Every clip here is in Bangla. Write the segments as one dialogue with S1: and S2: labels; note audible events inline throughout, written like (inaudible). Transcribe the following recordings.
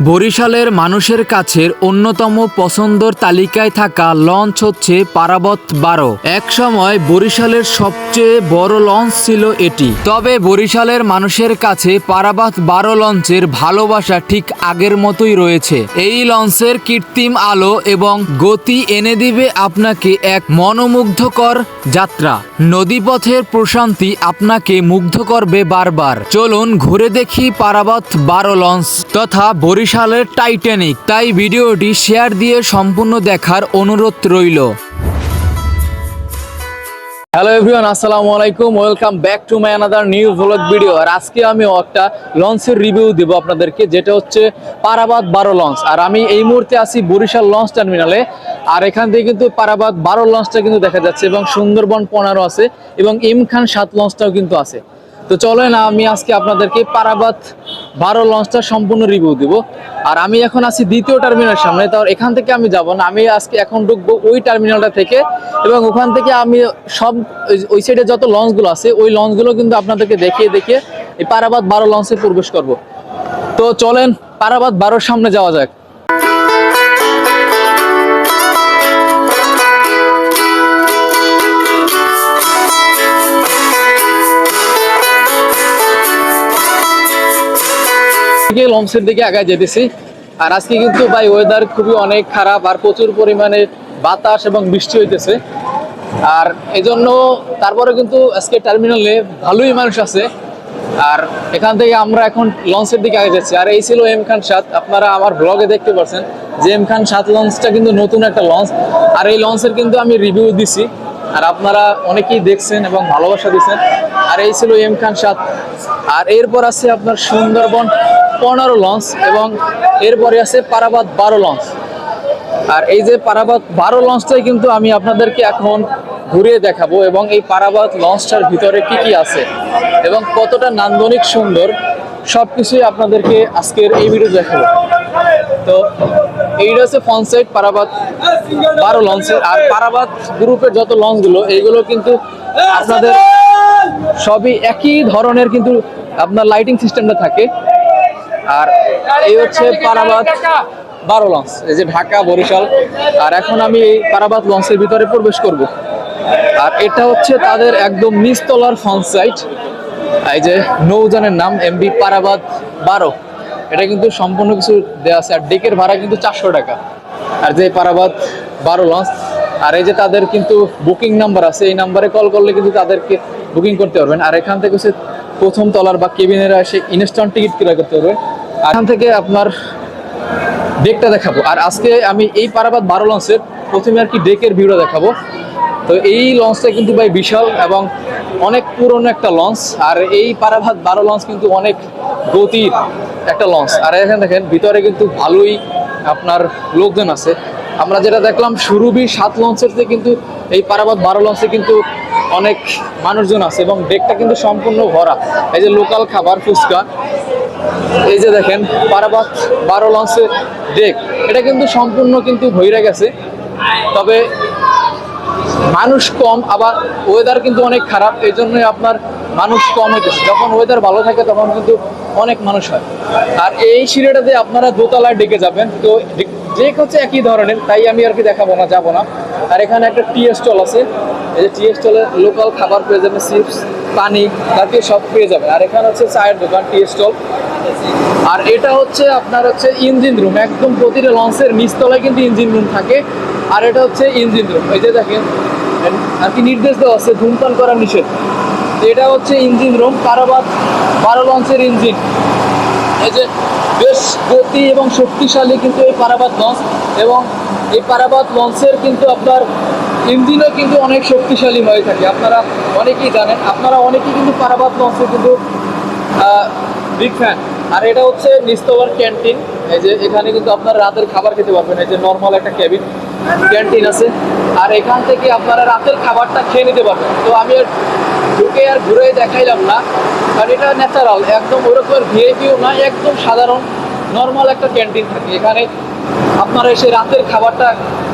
S1: বরিশালের মানুষের কাছের অন্যতম পছন্দর তালিকায় থাকা লঞ্চ হচ্ছে পারাবত বারো। এক সময় বরিশালের সবচেয়ে বড় লঞ্চ ছিল এটি। তবে বরিশালের মানুষের কাছে পারাবাত বারো লঞ্চের ভালোবাসা ঠিক আগের মতোই রয়েছে। এই লঞ্চের কৃত্রিম আলো এবং গতি এনে দিবে আপনাকে এক মনোমুগ্ধকর যাত্রা। নদীপথের প্রশান্তি আপনাকে মুগ্ধ করবে বারবার। চলুন ঘুরে দেখি পারাবত বারো লঞ্চ তথা বরিশালের টাইটানিক, তাই ভিডিওটি শেয়ার দিয়ে সম্পূর্ণ দেখার অনুরোধ রইল। হ্যালো এভরিওয়ান, আসসালামু আলাইকুম। Welcome back to my another new vlog video আর আজকে আমি একটা লঞ্চের রিভিউ দেব আপনাদেরকে, যেটা হচ্ছে পারাবাদ বারো লঞ্চ। আর আমি এই মুহূর্তে আছি বরিশাল লঞ্চ টার্মিনালে আর এখান থেকে কিন্তু পারাবাদ বারো লঞ্চটা কিন্তু দেখা যাচ্ছে এবং সুন্দরবন পনেরো আছে এবং ইমখান সাত লঞ্চটাও কিন্তু আছে। তো চলেন, আমি আজকে আপনাদেরকে পারাবাদ বারো লঞ্চটা সম্পূর্ণ রিভিউ দিব। আর আমি এখন আছি দ্বিতীয় টার্মিনাল সামনে, তো এখান থেকে আমি যাব না, আমি আজকে এখন ঢুকবো ওই টার্মিনালটা থেকে এবং ওখান থেকে আমি সব ওই- ওই সাইডে যত লঞ্চগুলো আছে, ওই লঞ্চগুলো কিন্তু আপনাদেরকে দেখিয়ে দেখিয়ে এই পারাবাদ বারো লঞ্চে প্রবেশ করব। তো চলেন পারাবাদ বারোর সামনে যাওয়া যাক। লঞ্চের দিকে আগায় যেতেছি। আর আজকে কিন্তু ভাই ওয়েদার খুবই অনেক খারাপ আর প্রচুর পরিমাণে বাতাস এবং বৃষ্টি হইতেছে। আর এজন্য তারপরে কিন্তু আজকে টার্মিনালে ভালোই মানুষ আছে। আর এখান থেকে আমরা এখন লঞ্চের দিকে আগে যাচ্ছি। আর এই ছিল এম খান সাত। আপনারা আমার ব্লগে দেখতে পাচ্ছেন যে এম খান সাত লঞ্চটা কিন্তু নতুন একটা লঞ্চ। আর এই লঞ্চের কিন্তু আমি রিভিউ দিছি। আর আপনারা অনেকেই দেখছেন এবং ভালোবাসা দিচ্ছেন আর এই ছিল এম খান সাত। আর এরপর আছে আপনার সুন্দরবন পনেরো লঞ্চ এবং এরপরে আছে পারাবাদ বারো লঞ্চ। আর এই যে পারাবাদ বারো লঞ্চটাই কিন্তু আমি আপনাদেরকে এখন ঘুরিয়ে দেখাবো এবং এই পারাবাদ লঞ্চটার ভিতরে কি কি আছে এবং কতটা নান্দনিক সুন্দর সব কিছুই আপনাদেরকে আজকের এই ভিডিও দেখাবো। তো এইটা হচ্ছে ফনসাইড পারাবাদ বারো লঞ্চের আর পারাবাদ গ্রুপের যত লঞ্চগুলো এইগুলো কিন্তু আপনাদের সবই একই ধরনের কিন্তু আপনার লাইটিং সিস্টেমটা থাকে। আর এই হচ্ছে পারাবাদ বারো লঞ্চ এই যে ঢাকা, বরিশাল। আর এখন আমি এই পারাবাদ লঞ্চের ভিতরে প্রবেশ করব। আর এটা হচ্ছে তাদের একদম নিচতলার ফ্রন্ট সাইড এই যে নৌজানের নাম এমবি পারাবাদ বারো। এটা কিন্তু সম্পূর্ণ কিছু দেওয়া আছে। আর ডেকের ভাড়া কিন্তু চারশো টাকা। আর যে পারাবাদ বারো লঞ্চ আর এই যে তাদের কিন্তু বুকিং নাম্বার আছে, এই নাম্বারে কল করলে কিন্তু তাদেরকে বুকিং করতে পারবেন। আর এখান থেকে হচ্ছে প্রথম তলার বা কেবিনেরা এসে ইনস্ট্যান্ট টিকিট ক্রয় করতে পারবেন। আর এখান থেকে আপনার ডেকটা দেখাবো। আর আজকে আমি এই পারাবাদ বারো লঞ্চের প্রথমে আর কি ডেকের ভিউটা দেখাবো। তো এই লঞ্চটা কিন্তু ভাই বিশাল এবং অনেক পুরনো একটা লঞ্চ আর এই পারাবাদ বারো লঞ্চ কিন্তু অনেক গতির একটা লঞ্চ আর এখানে দেখেন, ভিতরে কিন্তু ভালোই আপনার লোকজন আছে। আমরা যেটা দেখলাম সুরভি সাত লঞ্চের থেকে কিন্তু এই পারাবাদ বারো লঞ্চে কিন্তু অনেক মানুষজন আছে এবং ডেকটা কিন্তু সম্পূর্ণ ভরা। এই যে লোকাল খাবার, ফুচকা। এই যে দেখেন পারাবাদ বারো লঞ্চের ডেক এটা কিন্তু সম্পূর্ণ কিন্তু ভৈরা গেছে। তবে মানুষ কম, আবার ওয়েদার কিন্তু অনেক খারাপ, এই জন্যই আপনার মানুষ কম হইতেছে। যখন ওয়েদার ভালো থাকে, তখন কিন্তু অনেক মানুষ হয়। আর এই সিঁড়িটাতে আপনারা দোতলায় ডেকে যাবেন। তো ডেক হচ্ছে একই ধরনের, তাই আমি আর কি দেখাবো না, যাব না। আর এখানে একটা টি স্টল আছে। এই যে টি স্টলে লোকাল খাবার পেয়ে যাবেন, চিপস, পানি জাতীয় সব পেয়ে যাবেন। আর এখানে হচ্ছে চায়ের দোকান টি স্টল। আর এটা হচ্ছে আপনার হচ্ছে ইঞ্জিন রুম। একদম প্রতিটা লঞ্চের নিচতলায় কিন্তু ইঞ্জিন রুম থাকে। আর এটা হচ্ছে ইঞ্জিন রুম। এই যে দেখেন, আর কি নির্দেশ দেওয়া আছে, ধূমপান করা নিষেধ। এটা হচ্ছে ইঞ্জিন রুম, কারাবাদ বারো লঞ্চের ইঞ্জিন। এই যে বেশ গতি এবং শক্তিশালী কিন্তু এই পারাবাদ লঞ্চ এবং এই পারাবাদ লঞ্চের কিন্তু আপনার ইঞ্জিনও কিন্তু অনেক শক্তিশালী হয়ে থাকে। আপনারা অনেকেই জানেন, আপনারা অনেকেই কিন্তু পারাবাদ লঞ্চে কিন্তু বিগ ফ্যান আর এটা হচ্ছে নিস্তলার ক্যান্টিন। এই যে এখানে কিন্তু আপনারা রাতের খাবার খেতে পারবেন। এই যে নর্মাল একটা ক্যাবিন ক্যান্টিন আছে। আর এখান থেকে আপনারা রাতের খাবারটা খেয়ে নিতে পারবেন। তো আমি ঢুকে আর ঘুরে দেখাইলাম না। কারণ এটা ন্যাচারাল একদম ওরকম ভিআইপিও না, একদম সাধারণ নর্মাল একটা ক্যান্টিন থাকে। এখানে আপনারা এসে রাতের খাবারটা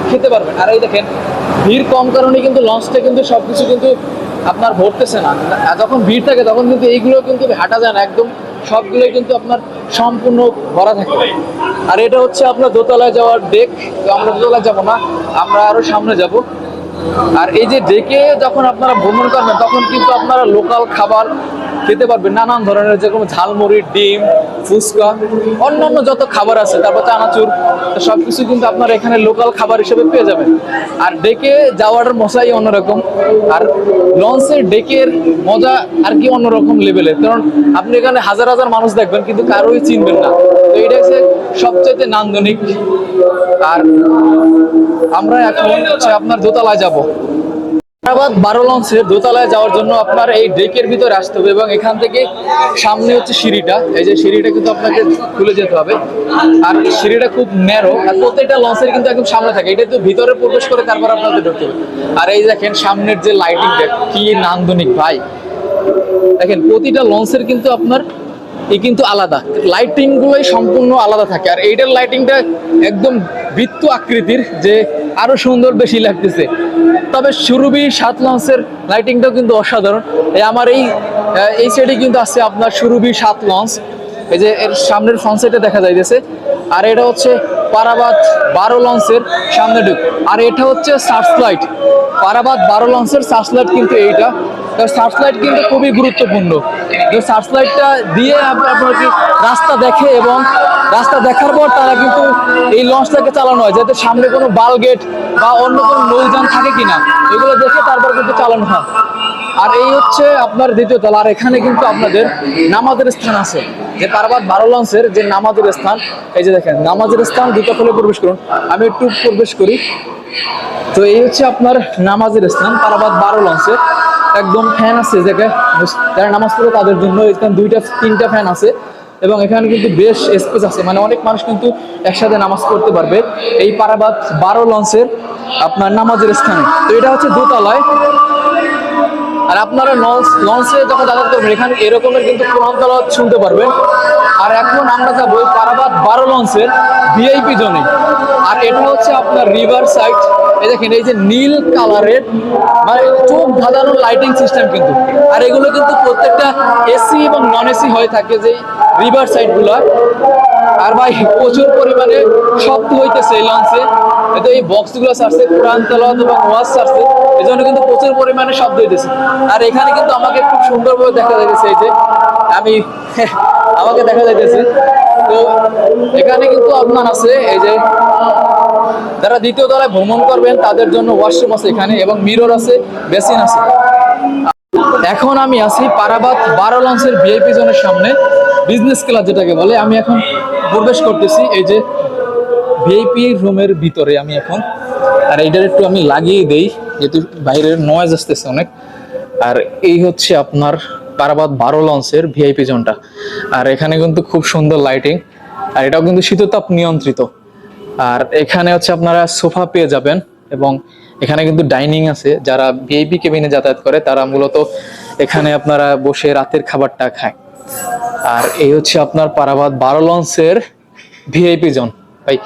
S1: খেতে পারবেন। আর এই দেখেন, ভিড় কম কারণে কিন্তু লঞ্চটা কিন্তু সব কিছু কিন্তু আপনার ভরতেছে না। যখন ভিড় থাকে, তখন কিন্তু এইগুলো কিন্তু হাঁটা যায় না। একদম সবগুলোই কিন্তু আপনার সম্পূর্ণ ভরা থাকে। আর এটা হচ্ছে আপনার দোতলায় যাওয়ার ডেক আমরা দোতলায় যাব না, আমরা আরও সামনে যাব। আর এই যে ডেকে যখন আপনারা ভ্রমণ করবেন, তখন কিন্তু আপনারা লোকাল খাবার খেতে পারবেন। নানান ধরনের যেরকম ঝালমুড়ি, ডিম, ফুচকা, অন্যান্য যত খাবার আছে, তারপর চানাচুর সব কিছু কিন্তু আপনারা এখানে লোকাল খাবার হিসেবে পেয়ে যাবেন। আর ডেকে যাওয়ার মজাই অন্যরকম। আর লঞ্চের ডেকের মজা আর কি অন্যরকম লেভেলের কারণ আপনি এখানে হাজার হাজার মানুষ দেখবেন, কিন্তু কারোই চিনবেন না। তো এটা হচ্ছে সবচেয়ে নান্দনিক আর আমরা এখন হচ্ছে আপনার দোতলায় যাব। হায়দ্রাবাদ বারো লঞ্চের দোতলায় যাওয়ার জন্য আপনার এই ডেকের ভিতরে আসতে হবে এবং এখান থেকে সামনে হচ্ছে সিঁড়িটা। এই যে সিঁড়িটা কিন্তু আপনাকে খুলে যেতে হবে। আর সিঁড়িটা খুব ন্যারো আর প্রত্যেকটা লঞ্চের কিন্তু একদম সামনে থাকে। এটা তো ভিতরে প্রবেশ করে তারপর আপনাদের ঢুকতে হবে। আর এই দেখেন সামনের যে লাইটিংটা কি নান্দনিক ভাই। দেখেন, প্রতিটা লঞ্চের কিন্তু আপনার এই কিন্তু আলাদা। লাইটিং গুলোই সম্পূর্ণ আলাদা থাকে। আর এইটার লাইটিংটা একদম বৃত্ত আকৃতির যে আরও সুন্দর বেশি লাগতেছে। তবে সুরভি সাত লঞ্চের লাইটিংটাও কিন্তু অসাধারণ। এই আমার এই এই সাইডে কিন্তু আছে আপনার সুরভি সাত লঞ্চ। এই যে এর সামনের ফ্রন্ট সাইডে দেখা যাইতেছে। আর এটা হচ্ছে পারাবাদ বারো লঞ্চের সামনে ঢুক। আর এটা হচ্ছে সার্চ লাইট পারাবাদ বারো লঞ্চের সার্চ লাইট কিন্তু এইটা। লাইট কিন্তু খুবই গুরুত্বপূর্ণ। সার্চ লাইটটা দিয়ে আপ- আপনার কি রাস্তা দেখে এবং রাস্তা দেখার পর তারা কিন্তু এই লঞ্চটাকে চালানো হয়, যাতে সামনে কোনো বাল গেট বা অন্য কোনো নৌযান থাকে কিনা, এগুলো দেখে তারপর কিন্তু চালানো হয়। আর এই হচ্ছে আপনার দ্বিতীয় তলা, আর এখানে কিন্তু আপনাদের নামাজের স্থান আছে। যে পারবাদ বারো লঞ্চের যে নামাজের স্থান, এই যে দেখেন, নামাজের স্থান দুটো ফলে প্রবেশ করুন, আমি একটু প্রবেশ করি। তো এই হচ্ছে আপনার নামাজের স্থান পারাবাদ বারো লঞ্চে একদম ফ্যান আছে জায়গায় যারা নামাজ পড়ে তাদের জন্য এখানে দুইটা, তিনটা ফ্যান আছে। এবং এখানে কিন্তু বেশ স্পেস আছে। মানে অনেক মানুষ কিন্তু একসাথে নামাজ পড়তে পারবে। এই পারাবাদ বারো লঞ্চের আপনার নামাজের স্থানে। তো এটা হচ্ছে দোতলায়। আর আপনারা লঞ্চ, লঞ্চে যখন যাতায়াত করবেন, এখানে এরকমের কিন্তু কোরআন শুনতে পারবেন। আর এখন আমরা যাব পারাবাদ বারো লঞ্চের ভিআইপি জোনে আর এটা হচ্ছে আপনার রিভার সাইড এই দেখেন, এই যে নীল কালারের মানে চোখ ধাঁধানোর লাইটিং সিস্টেম কিন্তু। আর এগুলো কিন্তু প্রত্যেকটা এসি এবং নন এসি হয়ে থাকে যে রিভার সাইডগুলো। আর ভাই, প্রচুর পরিমাণে শব্দ হইতেছে এই লঞ্চে তো এই বক্সগুলো ছাড়ছে কোরআন তেলাওয়াত এবং ওয়াজ ছাড়ছে। এই জন্য কিন্তু প্রচুর পরিমাণে শব্দ হইতেছে। আর এখানে কিন্তু আমাকে খুব সুন্দরভাবে দেখা যাইতেছে এই যে, আমি (laughs) আমাকে দেখা যাইতেছে। তো এখানে কিন্তু আপনার আছে, এই যে যারা দ্বিতীয় তলায় ভ্রমণ করবেন, তাদের জন্য ওয়াশরুম আছে এখানে এবং মিরর আছে বেসিন আছে। এখন আমি আছি পারাবাদ বারো লঞ্চের ভিআইপি জোনের সামনে বিজনেস ক্লাস যেটাকে বলে। আমি এখন প্রবেশ করতেছি এই যে ভিআইপি রুমের ভিতরে আমি এখন। আর এইটার একটু আমি লাগিয়ে দেই, যেহেতু বাইরের নয়েজ আসতেছে অনেক। আর এই হচ্ছে আপনার পারাবাদ বারো লঞ্চের ভিআইপি জোনটা। আর এখানে কিন্তু খুব সুন্দর লাইটিং আর এটাও কিন্তু শীততাপ নিয়ন্ত্রিত। আর এখানে হচ্ছে আপনারা সোফা পেয়ে যাবেন এবং এখানে কিন্তু ডাইনিং আছে। যারা ভিআইপি কেবিনে যাতায়াত করে, তারা মূলত এখানে আপনারা বসে রাতের খাবারটা খায়। আর এই হচ্ছে আপনার পারাবাদ বারো লঞ্চের ভিআইপি জোন। ভাই,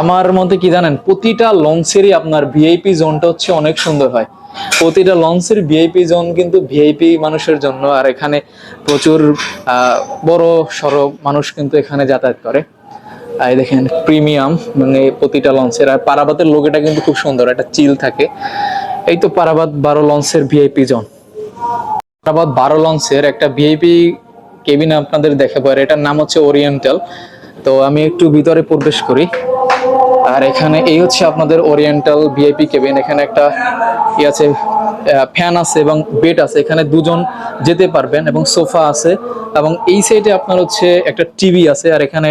S1: আমার মতে কি জানেন, প্রতিটা লঞ্চেরই আপনার ভিআইপি জোনটা হচ্ছে অনেক সুন্দর হয়। প্রতিটা লঞ্চের ভিআইপি জোন কিন্তু ভিআইপি মানুষের জন্য, আর এখানে প্রচুর বড় সড় মানুষ কিন্তু এখানে যাতায়াত করে। এই দেখেন প্রিমিয়াম মানে প্রতিটা লঞ্চের। আর পারাবাতের লোগোটা কিন্তু খুব সুন্দর, একটা চিল থাকে। এই তো পারাবাত বারো লঞ্চের ভিআইপি জোন পারাবাত বারো লঞ্চের একটা ভিআইপি কেবিন আপনাদের দেখাবো, আর এটার নাম হচ্ছে ওরিয়েন্টাল তো আমি একটু ভিতরে প্রবেশ করি। আর এখানে এই হচ্ছে আপনাদের ওরিয়েন্টাল ভিআইপি কেবিন এখানে একটা ই আছে ফ্যান আছে এবং বেড আছে, এখানে দুজন যেতে পারবেন এবং সোফা আছে এবং এই সাইডে আপনার হচ্ছে একটা টিভি আছে আর এখানে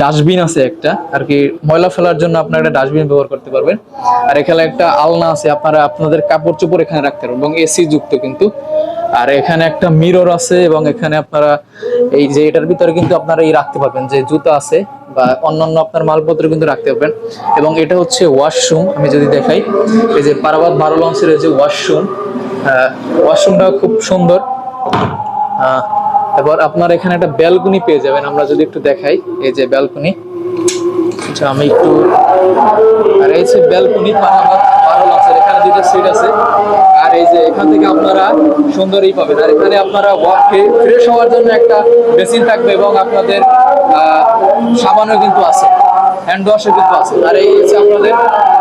S1: ডাস্টবিন আছে একটা। আর কি ময়লা ফেলার জন্য আপনারা একটা ডাস্টবিন ব্যবহার করতে পারবেন। আর এখানে একটা আলনা আছে, আপনারা আপনাদের কাপড় চোপড় এখানে রাখতে পারবেন এবং এসি যুক্ত কিন্তু। আর এখানে একটা মিরর আছে এবং এখানে আপনারা এই যে এটার ভিতরে কিন্তু আপনারা এই রাখতে পারবেন যে জুতা আছে। বা অন্যান্য আপনার মালপত্র কিন্তু রাখতে পারবেন। এবং এটা হচ্ছে ওয়াশরুম আমি যদি দেখাই, এই যে পারাবাদ বারো লঞ্চের এই যে ওয়াশরুম ওয়াশরুমটা খুব সুন্দর। এবার আপনার এখানে একটা ব্যালকনি পেয়ে যাবেন, আমরা যদি একটু দেখাই, এই যে ব্যালকনি আচ্ছা আমি একটু আর এই যে ব্যালকনি পারাবাদ বারো লঞ্চের, এখানে দুইটা সিট আছে। এই যে এখান থেকে আপনারা সুন্দরই পাবেন। আর এখানে আপনারা ওয়াককে ফ্রেশ হওয়ার জন্য একটা বেসিন থাকবে এবং আপনাদের সাবানও কিন্তু আছে হ্যান্ড ওয়াশও কিন্তু আছে। আর এই হচ্ছে আপনাদের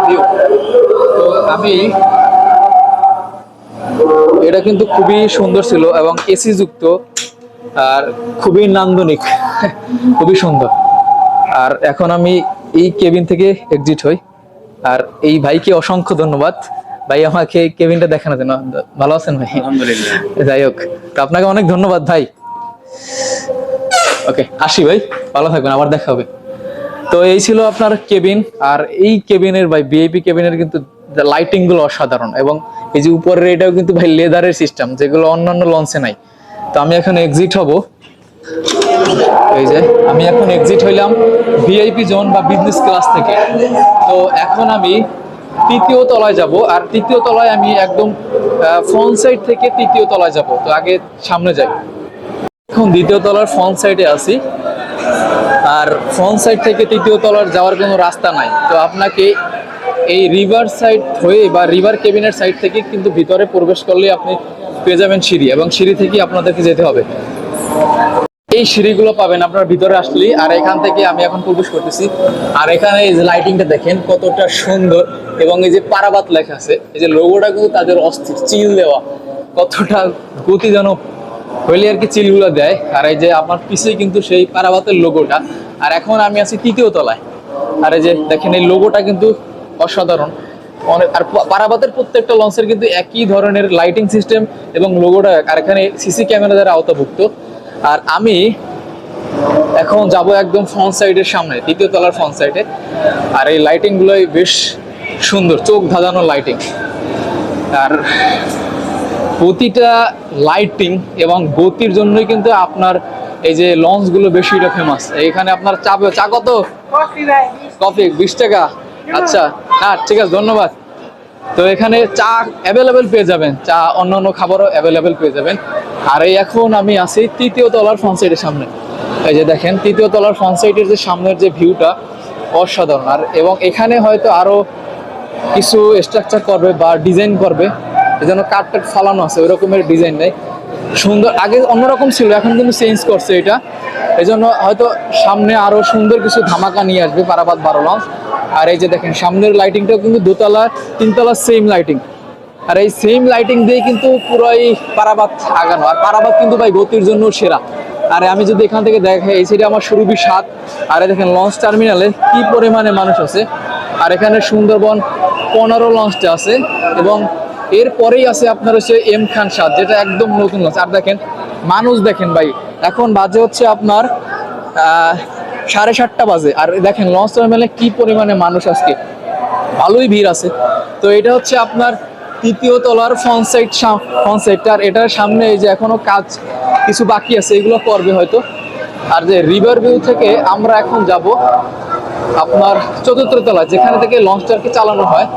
S1: ভিউ তো আমি, এটা কিন্তু খুবই সুন্দর ছিল এবং এসি যুক্ত আর খুবই নান্দনিক, খুবই সুন্দর। আর এখন আমি এই কেবিন থেকে এক্সিট হই। আর এই ভাইকে অসংখ্য ধন্যবাদ। ভাই আমাকে কেবিনটা দেখানোর জন্য। ভালো আছেন ভাই?
S2: আলহামদুলিল্লাহ।
S1: যাই হোক তো আপনাকে অনেক ধন্যবাদ ভাই। ওকে আসি ভাই ভালো থাকবেন আবার দেখা হবে। তো এই ছিল আপনার কেবিন আর এই কেবিনের ভাই ভিআইপি কেবিনের কিন্তু লাইটিংগুলো অসাধারণ এবং এই যে উপরের এটাও কিন্তু ভাই লেদারের সিস্টেম যেগুলো অন্যান্য লঞ্চে নাই। তো আমি এখন এক্সিট হব। এই যে আমি এখন এক্সিট হইলাম ভিআইপি জোন বা বিজনেস ক্লাস থেকে। তো এখন আমি তৃতীয় তলায় যাব আর তৃতীয় তলায় আমি একদম ফ্রন্ট সাইড থেকে তৃতীয় তলায় যাব। তো আগে সামনে যাই। এখন দ্বিতীয় তলার ফ্রন্ট সাইডে আছি। আর ফ্রন্ট সাইড থেকে তৃতীয় তলার যাওয়ার কোনো রাস্তা নাই। তো আপনাকে এই রিভার সাইড হয়ে বা রিভার কেবিনের সাইড থেকে কিন্তু ভিতরে প্রবেশ করলে আপনি পেয়ে যাবেন সিঁড়ি এবং সিঁড়ি থেকেই আপনাদেরকে যেতে হবে। এই সিঁড়িগুলো পাবেন আপনার ভিতরে আসলেই। আর এখান থেকে আমি এখন প্রবেশ করতেছি। আর এখানে এই যে লাইটিংটা দেখেন, কতটা সুন্দর। এবং এই যে পারাবাত লেখা আছে, এই যে লোগোটা কিন্তু তাদের অস্থির, চিল দেওয়া। কতটা গতিজনক হইলে আর কি চিলগুলো দেয়। আর এই যে আমার পিছিয়ে কিন্তু সেই পারাবাতের লোগোটা আর এখন আমি আছি তৃতীয় তলায়। আর এই যে দেখেন, এই লোগোটা কিন্তু অসাধারণ। অনেক, আর পারাবাতের প্রত্যেকটা লঞ্চের কিন্তু একই ধরনের লাইটিং সিস্টেম এবং লোগোটা আর এখানে সিসি ক্যামেরা দ্বারা আওতাভুক্ত। আর আমি এখন যাব একদম ফ্রন্ট সাইডের সামনে তৃতীয় তলার ফ্রন্ট সাইডে আর এই লাইটিং গুলোই বেশ সুন্দর চোখ ধাঁধানো লাইটিং আর প্রতিটা লাইটিং এবং গতির জন্যই কিন্তু আপনার এই যে লঞ্চগুলো বেশিটা ফেমাস এখানে আপনার চা চা কত? কফি বিশ টাকা। আচ্ছা হ্যাঁ ঠিক আছে ধন্যবাদ। তো এখানে চা অ্যাভেলেবেল পেয়ে যাবেন। চা অন্য অন্য খাবারও অ্যাভেলেবেল পেয়ে যাবেন। আর এই এখন আমি আছি তৃতীয় তলার ফ্রন্ট সাইডের সামনে। এই যে দেখেন, তৃতীয় তলার ফ্রন্ট সাইডের যে সামনের যে ভিউটা অসাধারণ। আর এবং এখানে হয়তো আরও কিছু স্ট্রাকচার করবে বা ডিজাইন করবে, এই জন্য কাঠ টাট ফালানো আছে ওই রকমের ডিজাইন নেই। সুন্দর, আগে অন্যরকম ছিল, এখন কিন্তু চেঞ্জ করছে এটা। এই জন্য হয়তো সামনে আরও সুন্দর কিছু ধামাকা নিয়ে আসবে পারাবাদ বারো লঞ্চ। আর এই যে দেখেন, সামনের লাইটিংটাও কিন্তু দোতলা, তিনতলা সেম লাইটিং আর এই সেম লাইটিং দিয়ে কিন্তু পুরোই পারাবাদ আগানো। আর পারাবাদ কিন্তু ভাই গতির জন্য সেরা। আর আমি যদি এখান থেকে দেখাই এই সাইডে আমার সুরভি সাত। আর দেখেন লঞ্চ টার্মিনালে কি পরিমাণে মানুষ আছে। আর এখানে সুন্দরবন পনেরো লঞ্চটা আছে। এবং এরপরেই আছে আপনার হচ্ছে এম খান সাত, যেটা একদম নতুন লঞ্চ আর দেখেন, মানুষ দেখেন ভাই, এখন বাজে হচ্ছে আপনার সাড়ে সাতটা বাজে। আর দেখেন লঞ্চ টার্মিনালে কি পরিমাণে মানুষ আজকে। ভালোই ভিড় আছে। তো এটা হচ্ছে আপনার তৃতীয় তলার ফ্রন্ট সাইড ফ্রন্ট সাইডটা আর এটার সামনে এই যে এখনও কাজ কিছু বাকি আছে এগুলো করবে হয়তো। আর যে রিভার ভিউ থেকে আমরা এখন যাব আপনার চতুর্থ তলা যেখানে থেকে লঞ্চটাকে চালানো হয়।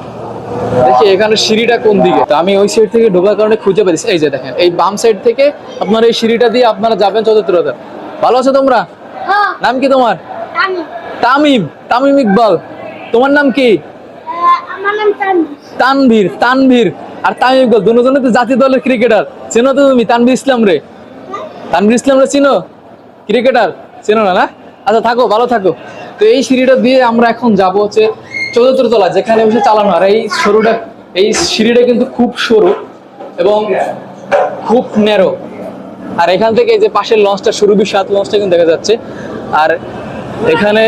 S1: দেখি এখানে সিঁড়িটা কোন দিকে। তো আমি ওই সাইড থেকে ঢোকার কারণে খুঁজে পেয়েছি। এই যে দেখেন এই বাম সাইড থেকে আপনার এই সিঁড়িটা দিয়ে আপনারা যাবেন চতুর্থ তলা ভালো আছো তোমরা?
S3: হ্যাঁ।
S1: নাম কি তোমার? তামিম। তামিম। ইকবাল। তোমার নাম কি?
S3: আমার নাম তানভীর
S1: তানভীর তানভীর। আর তামিম ইকবাল, দুজনে তো জাতীয় দলের ক্রিকেটার চেনো তো তুমি তানভীর ইসলাম রে? তানভীর ইসলাম রে চিনো? ক্রিকেটার চেনো না না? আচ্ছা থাকো, ভালো থাকো। তো এই সিঁড়িটা দিয়ে আমরা এখন যাব হচ্ছে চতুর্থ তলা, যেখানে বসে চালানো আর এই সরুটা, এই সিঁড়িটা কিন্তু খুব সরু এবং খুব ন্যারো আর এখান থেকে এই যে পাশের লঞ্চটা, সুরভি সাত লঞ্চটা কিন্তু দেখা যাচ্ছে। আর এখানে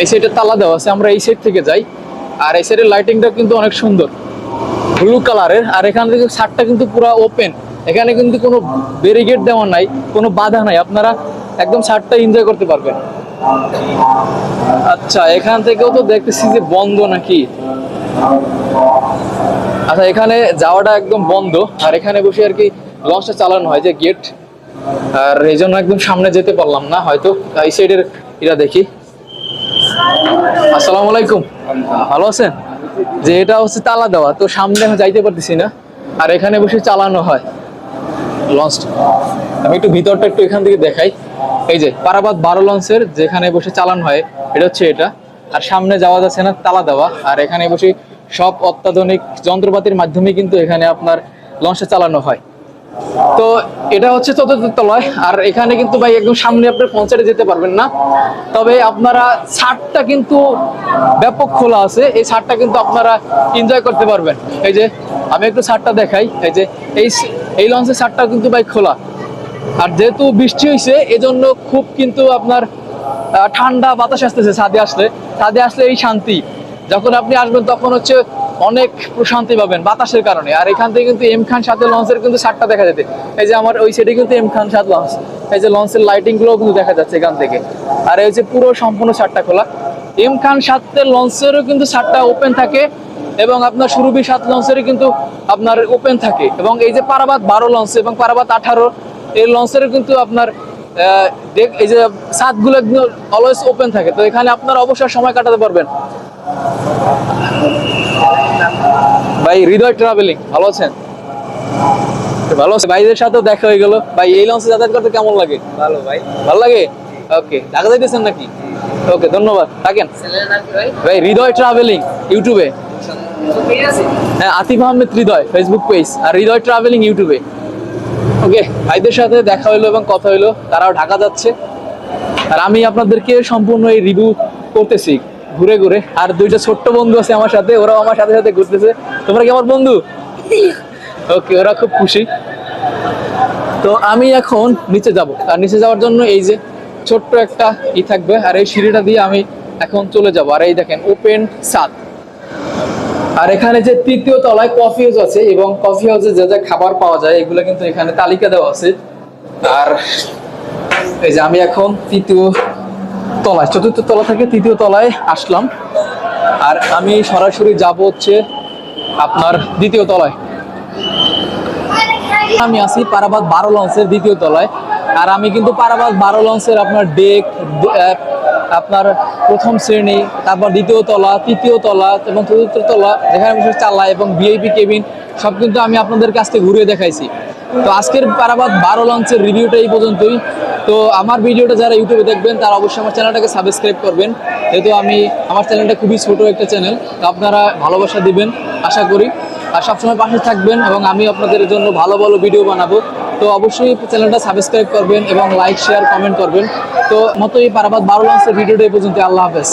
S1: এই সাইডে তালা দেওয়া আছে। আমরা এই সাইড থেকে যাই। আর এই সাইডের লাইটিংটা কিন্তু অনেক সুন্দর। ব্লু কালারের আর এখান থেকে ছাদটা কিন্তু পুরো ওপেন এখানে কিন্তু কোনো ব্যারিকেড দেওয়া নাই, কোনো বাধা নাই। আপনারা একদম ছাদটা এনজয় করতে পারবেন। আচ্ছা এখান থেকেও তো দেখতেছি যে বন্ধ নাকি? আচ্ছা এখানে যাওয়াটা একদম বন্ধ। আর এখানে বসে আর কি লঞ্চটা চালানো হয় যে গেট আর এই জন্য একদম সামনে যেতে পারলাম না হয়তো। এই সাইডের এটা দেখি। আসসালামু আলাইকুম। ভালো আছেন? যে এটা হচ্ছে তালা দেওয়া, তো সামনে যাইতে পারতেছি না। আর এখানে বসে চালানো হয়। লঞ্চ আমি একটু ভিতরটা একটু এখান থেকে দেখাই। এই যে পারাবাদ বারো লঞ্চের যেখানে বসে চালানো হয়, এটা হচ্ছে এটা। আর সামনে যাওয়া যাচ্ছে না, তালা দেওয়া। আর এখানে বসে সব অত্যাধুনিক যন্ত্রপাতির মাধ্যমে কিন্তু এখানে আপনার লঞ্চটা চালানো হয়। তো এটা হচ্ছে চতুর্থ তলায় আর এখানে কিন্তু ভাই একদম সামনে আপনি পৌঁছাতে যেতে পারবেন না। তবে আপনারা ছাদটা কিন্তু ব্যাপক খোলা আছে, এই ছাদটা কিন্তু আপনারা এনজয় করতে পারবেন। এই যে, আমি একটু ছাদটা দেখাই, এই যে, এই এই লঞ্চের ছাদটা কিন্তু ভাই খোলা। আর যেহেতু বৃষ্টি হয়েছে এজন্য খুব কিন্তু আপনার ঠান্ডা বাতাস আসতেছে ছাদে আসলে। ছাদে আসলে এই শান্তি। যখন আপনি আসবেন, তখন হচ্ছে অনেক প্রশান্তি পাবেন বাতাসের কারণে। আর এখান থেকে কিন্তু এম খান সাথে লঞ্চের কিন্তু ছাদটা দেখা যেতে। এই যে আমার ওই সাইডে কিন্তু এম খান সাত লঞ্চ এই যে লঞ্চের লাইটিংগুলো কিন্তু দেখা যাচ্ছে এখান থেকে। আর এই যে পুরো সম্পূর্ণ ছাদটা খোলা। এম খান সাতের লঞ্চেরও কিন্তু ছাদটা ওপেন থাকে এবং আপনার সুরভি সাত লঞ্চেরও কিন্তু আপনার ওপেন থাকে। এবং এই যে পারাবাদ বারো লঞ্চ এবং পারাবাদ আঠারো, এই লঞ্চেরও কিন্তু আপনার এই যে একদম অলওয়েজ ওপেন থাকে। তো এখানে আপনারা অবসর সময় কাটাতে পারবেন। ভাই হৃদয় ট্রাভেলিং ভালো আছেন? ভালো আছে ভাইদের সাথেও দেখা হয়ে গেল। ভাই এই লঞ্চে যাতায়াত করতে কেমন লাগে?
S2: ভালো ভাই।
S1: ভালো লাগে? ওকে ঢাকা যাইতেছেন নাকি? ওকে ধন্যবাদ। থাকেন?
S2: ভাই?
S1: হৃদয় ট্রাভেলিং ইউটিউবে? হ্যাঁ আতিফ আহমেদ হৃদয় ফেসবুক পেজ আর হৃদয় ট্রাভেলিং ইউটিউবে। ওকে ভাইদের সাথে দেখা হইল এবং কথা হইল তারাও ঢাকা যাচ্ছে। আর আমি আপনাদেরকে সম্পূর্ণ এই রিভিউ করতেছি। ঘুরে ঘুরে। আর দুইটা ছোট্ট বন্ধু আছে আমার সাথে, ওরাও আমার সাথে সাথে ঘুরতেছে। তোমরা কি আমার বন্ধু? ওকে ওরা খুব খুশি। তো আমি এখন নিচে যাব। আর নিচে যাওয়ার জন্য এই যে ছোট্ট একটা ই থাকবে, আর এই সিঁড়িটা দিয়ে আমি এখন চলে যাব। আর এই দেখেন ওপেন সাত আর এখানে যে তৃতীয় তলায় কফি হাউস আছে, এবং কফি হাউসে যে যা খাবার পাওয়া যায়, এগুলো কিন্তু এখানে তালিকা দেওয়া আছে। আর এই যে আমি এখন তৃতীয় তলায়, চতুর্থ তলা থেকে তৃতীয় তলায় আসলাম। আর আমি সরাসরি যাব হচ্ছে আপনার দ্বিতীয় তলায়। আমি আছি পারাবাদ বারো লঞ্চের দ্বিতীয় তলায়। আর আমি কিন্তু পারাবাদ বারো লঞ্চের আপনার ডেক আপনার প্রথম শ্রেণি, তারপর দ্বিতীয় তলা, তৃতীয় তলা এবং চতুর্থ তলা, যেখানে বিশেষ চালা এবং ভিআইপি কেবিন সব কিন্তু আমি আপনাদের কাছ থেকে ঘুরিয়ে দেখাইছি। তো আজকের পারাবাদ বারো লঞ্চের রিভিউটা এই পর্যন্তই। তো আমার ভিডিওটা যারা ইউটিউবে দেখবেন, তারা অবশ্যই আমার চ্যানেলটাকে সাবস্ক্রাইব করবেন। যেহেতু আমি, আমার চ্যানেলটা খুবই ছোট একটা চ্যানেল, তো আপনারা ভালোবাসা দিবেন, আশা করি। আর সবসময় পাশে থাকবেন এবং আমি আপনাদের জন্য ভালো ভালো ভিডিও বানাবো। তো অবশ্যই চ্যানেলটা সাবস্ক্রাইব করবেন এবং লাইক শেয়ার কমেন্ট করবেন। তো মতো এই পারাবাদ বারো লঞ্চের ভিডিওটা এই পর্যন্ত আল্লাহ হাফেজ।